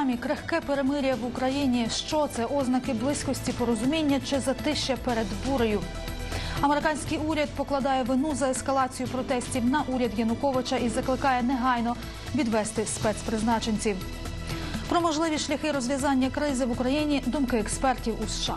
Сьогодні крихке перемир'я в Україні. Що це ознаки близькості порозуміння чи затища перед бурею? Американський уряд покладає вину за ескалацію протестів на уряд Януковича і закликає негайно відвести спецпризначенців. Про можливі шляхи розв'язання кризи в Україні думки експертів у США.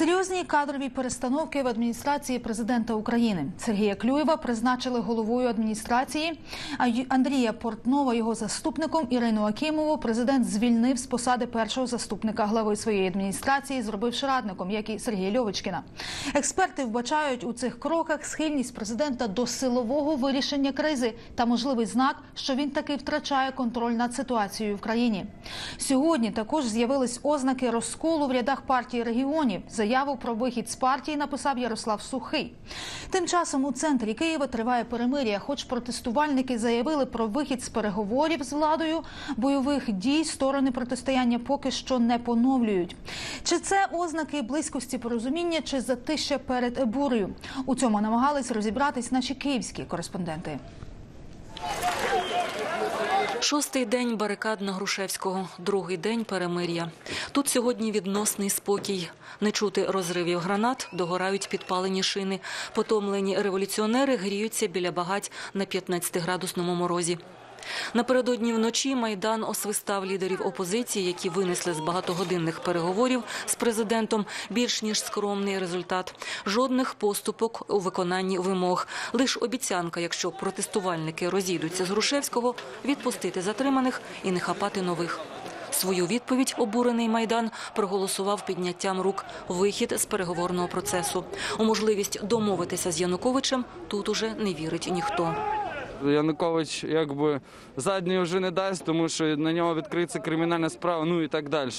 Серйозні кадрові перестановки в адміністрації президента України. Сергія Клюєва призначили головою адміністрації. А Андрія Портнова його заступником. Ірину Акімову президент звільнив з посади першого заступника глави своєї адміністрації, зробивши радником, як і Сергія Льовочкіна. Експерти вбачають у цих кроках схильність президента до силового вирішення кризи та можливий знак, що він таки втрачає контроль над ситуацією в країні. Сьогодні також з'явились ознаки розколу в рядах партії регіонів. Заяву про вихід з партії написав Ярослав Сухий. Тим часом у центрі Києва триває перемир'я. Хоч протестувальники заявили про вихід з переговорів з владою, бойових дій сторони протистояння поки що не поновлюють. Чи це ознаки близькості порозуміння, чи затища перед бурею? У цьому намагались розібратись наші київські кореспонденти. Шостий день барикад на Грушевського, другий день перемир'я. Тут сьогодні відносний спокій. Не чути розривів гранат, догорають підпалені шини. Потомлені революціонери гріються біля багать на 15-градусному морозі. Напередодні вночі Майдан освистав лідерів опозиції, які винесли з багатогодинних переговорів з президентом більш ніж скромний результат. Жодних поступок у виконанні вимог. Лиш обіцянка, якщо протестувальники розійдуться з Грушевського, відпустити затриманих і не хапати нових. Свою відповідь обурений майдан проголосував підняттям рук вихід з переговорного процесу. У можливість домовитися з Януковичем тут уже не вірить ніхто. Янукович якби задньої вже не дасть, тому що на нього відкриється кримінальна справа, ну і так далі.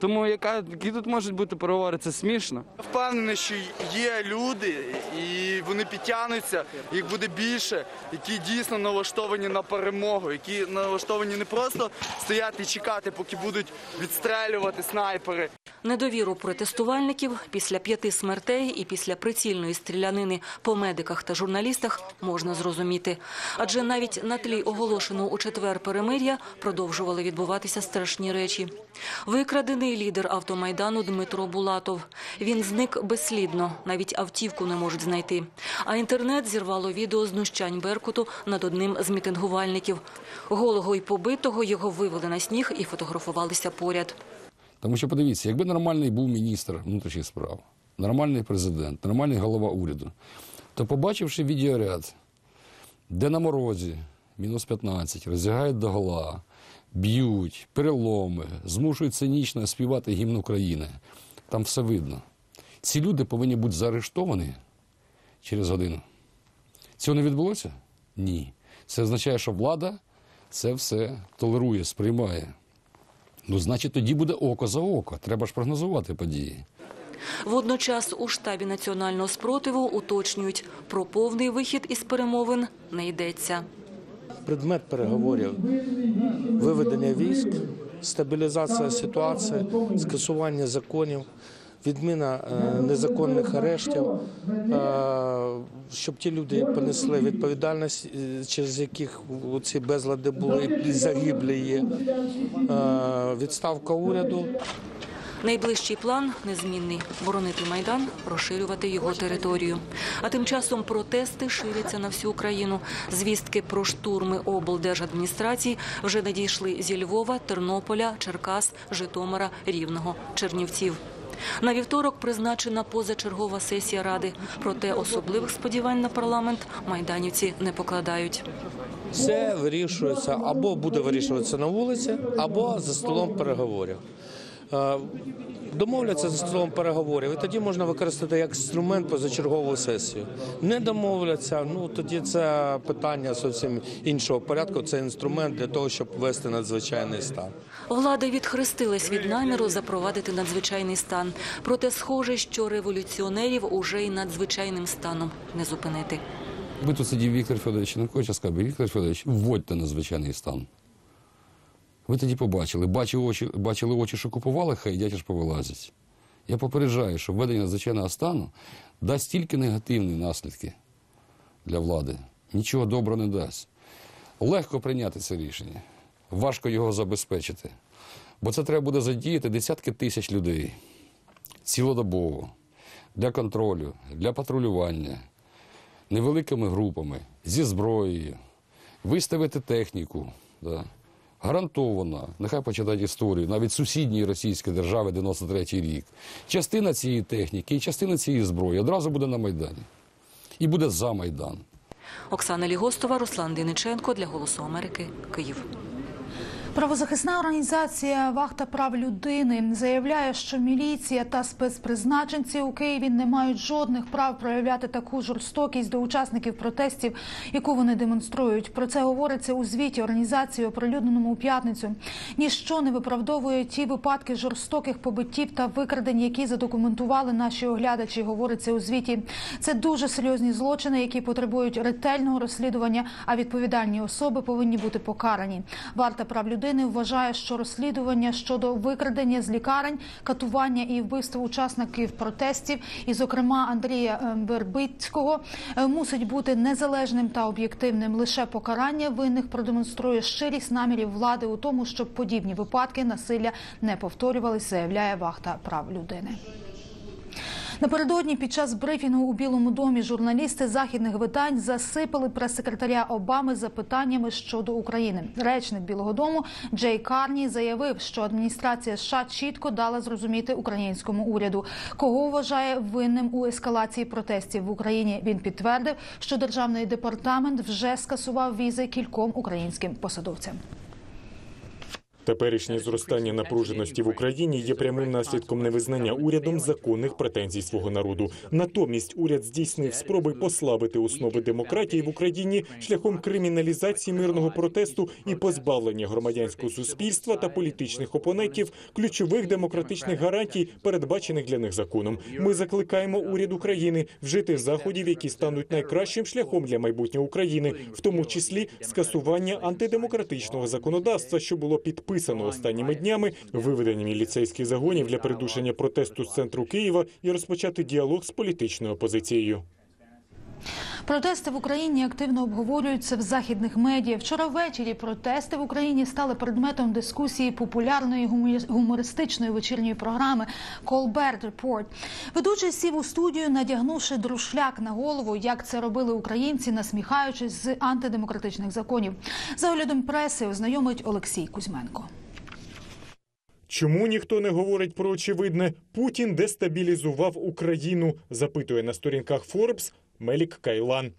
Тому яка які тут можуть бути переговори, це смішно. Впевнений, що є люди, і вони підтягнуться, їх буде більше, які дійсно налаштовані на перемогу, які налаштовані не просто стояти і чекати, поки будуть відстрелювати снайпери. Недовіру протестувальників після п'яти смертей і після прицільної стрілянини по медиках та журналістах можна зрозуміти. Адже навіть на тлі оголошеного у четвер перемир'я продовжували відбуватися страшні речі. Викрадений лідер автомайдану Дмитро Булатов. Він зник безслідно, навіть автівку не можуть знайти. А інтернет зірвало відео знущань Беркуту над одним з мітингувальників. Голого й побитого його вивели на сніг і фотографувалися поряд. Тому що подивіться, якби нормальний був міністр внутрішніх справ, нормальний президент, нормальний голова уряду, то побачивши відеоряд, де на морозі, мінус 15, роздягають до гола, б'ють, переломи, змушують цинічно співати гімн України, там все видно. Ці люди повинні бути заарештовані через годину. Цього не відбулося? Ні. Це означає, що влада це все толерує, сприймає. Ну, значить, тоді буде око за око. Треба ж прогнозувати події. Водночас у штабі національного спротиву уточнюють, про повний вихід із перемовин не йдеться. Предмет переговорів виведення військ, стабілізація ситуації, скасування законів, відміна е, незаконних арештів, е, щоб ті люди понесли відповідальність, е, через яких ці безлади були загиблі є, відставка уряду. Найближчий план незмінний боронити майдан, розширювати його територію. А тим часом протести ширяться на всю Україну. Звістки про штурми облдержадміністрацій вже надійшли зі Львова, Тернополя, Черкас, Житомира, Рівного, Чернівців. На вівторок призначена позачергова сесія ради. Проте особливих сподівань на парламент майданівці не покладають. Все вирішується або буде вирішуватися на вулиці, або за столом переговорів. Е, Домовляться за столом переговорів, і тоді можна використати як інструмент позачергову сесію. Не домовляться, ну тоді це питання зовсім іншого порядку. Це інструмент для того, щоб ввести надзвичайний стан. Влада відхрестилась від наміру запровадити надзвичайний стан. Проте схоже, що революціонерів уже й надзвичайним станом не зупинити. Ви тут сидів Віктор Федорович Янукович, сказав, би, Віктор Федорович, вводьте надзвичайний стан. Ви тоді побачили, бачили очі, бачили очі, що купували, хай дядя ж повилазять. Я попереджаю, що введення надзвичайного стану дасть тільки негативні наслідки для влади. Нічого доброго не дасть. Легко прийняти це рішення, важко його забезпечити. Бо це треба буде задіяти десятки тисяч людей цілодобово для контролю, для патрулювання, невеликими групами, зі зброєю, виставити техніку. Да. Гарантовано, нехай почитають історію, навіть сусідньої російської держави 93-й рік. Частина цієї техніки і частина цієї зброї одразу буде на Майдані. І буде за Майдан. Оксана Лігостова, Руслан Диниченко для Голосу Америки, Київ. Правозахисна організація Вахта прав людини заявляє, що міліція та спецпризначенці у Києві не мають жодних прав проявляти таку жорстокість до учасників протестів, яку вони демонструють. Про це говориться у звіті організації, оприлюдненому у п'ятницю. Ніщо не виправдовує ті випадки жорстоких побиттів та викрадень, які задокументували наші оглядачі. Говориться у звіті. Це дуже серйозні злочини, які потребують ретельного розслідування. А відповідальні особи повинні бути покарані. Варта прав людини вважає, що розслідування щодо викрадення з лікарень, катування і вбивства учасників протестів, і, зокрема, Андрія е, Вербицького, е, мусить бути незалежним та об'єктивним. Лише покарання винних продемонструє щирість намірів влади у тому, щоб подібні випадки насилля не повторювались, заявляє вахта прав людини. Напередодні під час брифінгу у Білому домі журналісти західних видань засипали прес-секретаря Обами запитаннями щодо України. Речник Білого Дому Джей Карні заявив, що адміністрація США чітко дала зрозуміти українському уряду, кого вважає винним у ескалації протестів в Україні. Він підтвердив, що державний департамент вже скасував візи кільком українським посадовцям. Теперішнє зростання напруженості в Україні є прямим наслідком невизнання урядом законних претензій свого народу. Натомість уряд здійснив спроби послабити основи демократії в Україні шляхом криміналізації мирного протесту і позбавлення громадянського суспільства та політичних опонентів ключових демократичних гарантій, передбачених для них законом. Ми закликаємо уряд України вжити заходів, які стануть найкращим шляхом для майбутнього України, в тому числі скасування антидемократичного законодавства, що було підписано останніми днями, виведення міліцейських загонів для придушення протесту з центру Києва і розпочати діалог з політичною опозицією. Протести в Україні активно обговорюються в західних медіа. Вчора ввечері протести в Україні стали предметом дискусії популярної гумор- гумористичної вечірньої програми Colbert Report. Ведучий сів у студію, надягнувши друшляк на голову, як це робили українці, насміхаючись з антидемократичних законів. За оглядом преси ознайомить Олексій Кузьменко. Чому ніхто не говорить про очевидне? Путін дестабілізував Україну, запитує на сторінках Forbes Мелік Кайлан.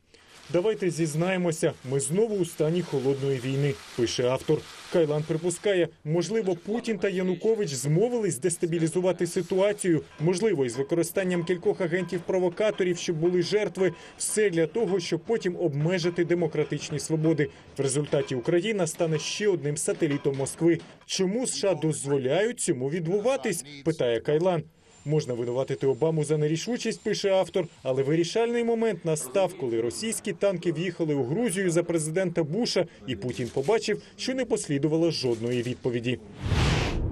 Давайте зізнаємося, ми знову у стані холодної війни, пише автор. Кайлан припускає, можливо, Путін та Янукович змовились дестабілізувати ситуацію, можливо, із використанням кількох агентів-провокаторів, щоб були жертви, все для того, щоб потім обмежити демократичні свободи. В результаті Україна стане ще одним сателітом Москви. Чому США дозволяють цьому відбуватись? питає Кайлан. Можна винуватити Обаму за нерішучість, пише автор, але вирішальний момент настав, коли російські танки в'їхали у Грузію за президента Буша, і Путін побачив, що не послідувало жодної відповіді.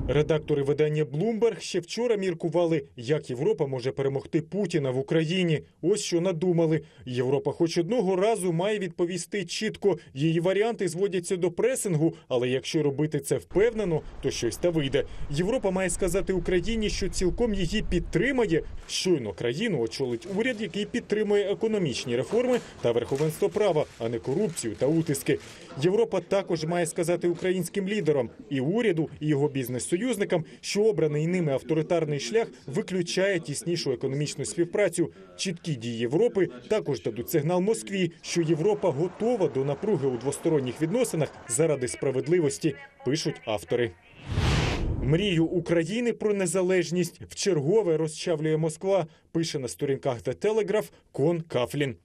Редактори видання Bloomberg ще вчора міркували, як Європа може перемогти Путіна в Україні. Ось що надумали. Європа, хоч одного разу, має відповісти чітко. Її варіанти зводяться до пресингу, але якщо робити це впевнено, то щось та вийде. Європа має сказати Україні, що цілком її підтримає. Щойно країну очолить уряд, який підтримує економічні реформи та верховенство права, а не корупцію та утиски. Європа також має сказати українським лідерам і уряду, і його бізнес-союзникам, що обраний ними авторитарний шлях виключає тіснішу економічну співпрацю. Чіткі дії Європи також дадуть сигнал Москві, що Європа готова до напруги у двосторонніх відносинах заради справедливості, пишуть автори. Мрію України про незалежність вчергове розчавлює Москва. Пише на сторінках The Telegraph Кон Кафлін.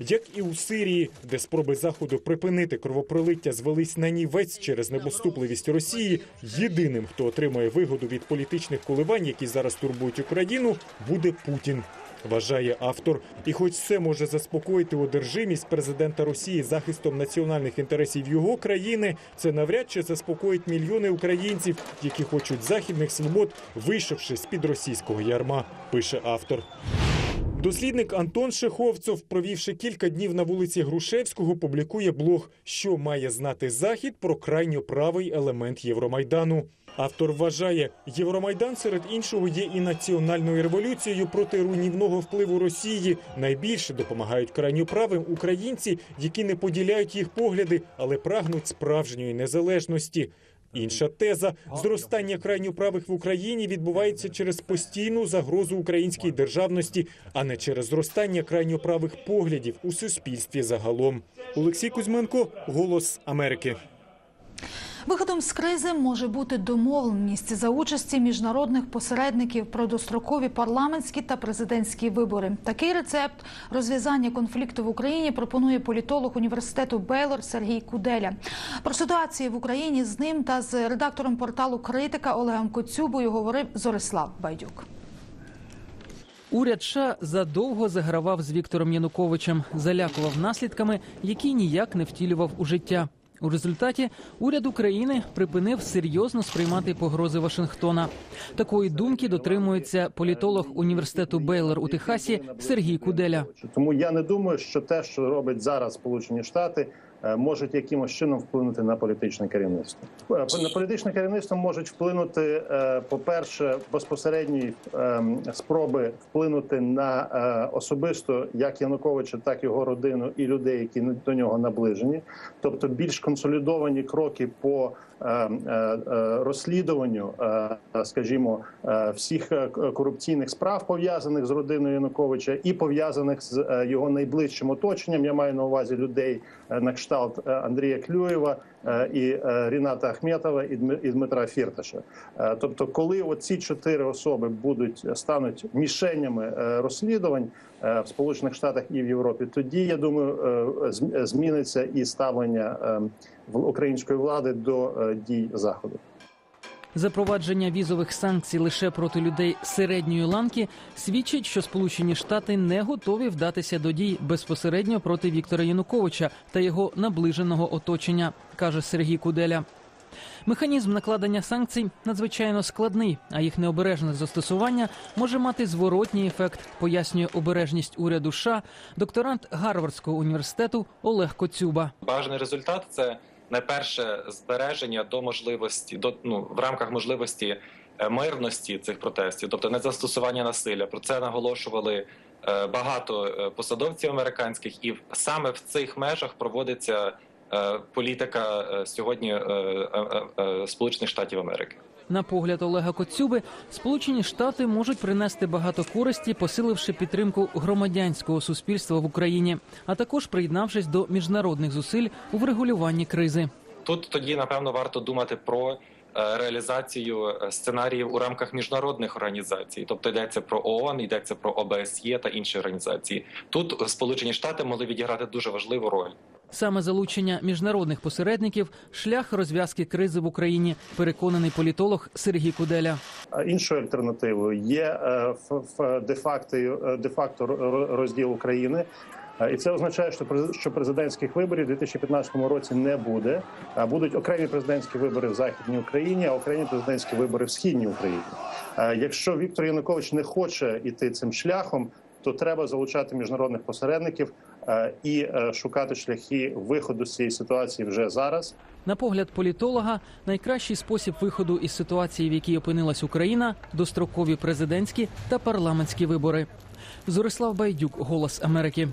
Як і у Сирії, де спроби заходу припинити кровопролиття звелись на нівець через непоступливість Росії, єдиним, хто отримує вигоду від політичних коливань, які зараз турбують Україну, буде Путін. Вважає автор, і хоч це може заспокоїти одержимість президента Росії захистом національних інтересів його країни, це навряд чи заспокоїть мільйони українців, які хочуть західних свобод, вийшовши з під російського ярма. Пише автор. Дослідник Антон Шеховцов, провівши кілька днів на вулиці Грушевського, публікує блог, що має знати Захід про крайньо правий елемент Євромайдану. Автор вважає, Євромайдан серед іншого є і національною революцією проти руйнівного впливу Росії. Найбільше допомагають крайньоправим українці, які не поділяють їх погляди, але прагнуть справжньої незалежності. Інша теза зростання крайньоправих в Україні відбувається через постійну загрозу українській державності, а не через зростання крайньоправих поглядів у суспільстві загалом. Олексій Кузьменко, Голос Америки. Виходом з кризи може бути домовленість за участі міжнародних посередників про дострокові парламентські та президентські вибори. Такий рецепт розв'язання конфлікту в Україні пропонує політолог університету Бейлор Сергій Куделя. Про ситуацію в Україні з ним та з редактором порталу Критика Олегом Коцюбою говорив Зорислав Байдюк. Уряд США задовго загравав з Віктором Януковичем, залякував наслідками, які ніяк не втілював у життя. У результаті уряд України припинив серйозно сприймати погрози Вашингтона. Такої думки дотримується політолог університету Бейлор у Техасі Сергій Куделя. Тому я не думаю, що те, що робить зараз Сполучені Штати, можуть якимось чином вплинути на політичне керівництво. Е, На політичне керівництво можуть вплинути, е, по-перше, безпосередні ем, спроби вплинути на е, особисто як Януковича, так і його родину і людей, які до нього наближені, тобто більш консолідовані кроки по е, е, е, розслідуванню, е, скажімо, е, всіх е, корупційних справ пов'язаних з родиною Януковича і пов'язаних з е, його найближчим оточенням. Я маю на увазі людей е, на кшталт е, Андрія Клюєва е, і е, Ріната Ахметова і Дми- Дмитра Фірташа. Е, Тобто, коли оці чотири особи будуть стануть мішенями е, розслідувань е, в Сполучених Штатах і в Європі, тоді я думаю, е, зміниться і ставлення е, в- української влади до е, дій заходу. Запровадження візових санкцій лише проти людей середньої ланки свідчить, що Сполучені Штати не готові вдатися до дій безпосередньо проти Віктора Януковича та його наближеного оточення, каже Сергій Куделя. Механізм накладення санкцій надзвичайно складний, а їх необережне застосування може мати зворотній ефект, пояснює обережність уряду США докторант Гарвардського університету Олег Коцюба. Бажаний результат це найперше збереження до можливості до ну в рамках можливості е, мирності цих протестів, тобто не застосування насилля. Про це наголошували е, багато е, посадовців американських, і саме в цих межах проводиться політика сьогодні Сполучених Штатів Америки. На погляд Олега Коцюби, Сполучені Штати можуть принести багато користі, посиливши підтримку громадянського суспільства в Україні, а також приєднавшись до міжнародних зусиль у врегулюванні кризи. Тут тоді напевно варто думати про реалізацію е, сценаріїв у рамках міжнародних організацій, тобто йдеться про ООН, йдеться про ОБСЄ та інші організації. Тут Сполучені Штати могли відіграти дуже важливу роль. Саме залучення міжнародних посередників шлях розв'язки кризи в Україні, переконаний політолог Сергій Куделя. А Іншою альтернативою є е, де-факто е, де-факто розділ України. І це означає, що през- що президентських виборів у 2015 році не буде. А будуть окремі президентські вибори в західній Україні, а окремі президентські вибори в східній Україні. Якщо Віктор Янукович не хоче йти цим шляхом, то треба залучати міжнародних посередників і е, шукати шляхи виходу з цієї ситуації вже зараз. На погляд політолога, найкращий спосіб виходу із ситуації, в якій опинилась Україна, дострокові президентські та парламентські вибори. Зорислав Байдюк, Голос Америки.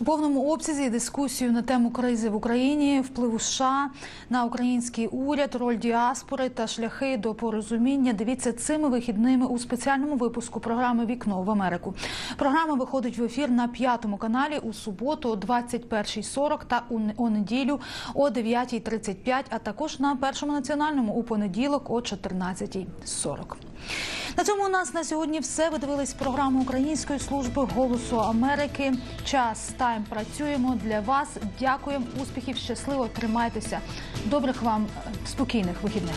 У повному обсязі дискусію на тему кризи в Україні, впливу США на український уряд, роль діаспори та шляхи до порозуміння. Дивіться цими вихідними у спеціальному випуску програми Вікно в Америку. Програма виходить в ефір на п'ятому каналі у суботу о 21.40 та у неділю о 9.35, а також на першому національному у понеділок о 14.40. На цьому у нас на сьогодні все. Ви дивились програму Української служби голосу Америки. Час тайм працюємо для вас. Дякуємо, успіхів, щасливо, тримайтеся. Добрих вам е, спокійних вихідних.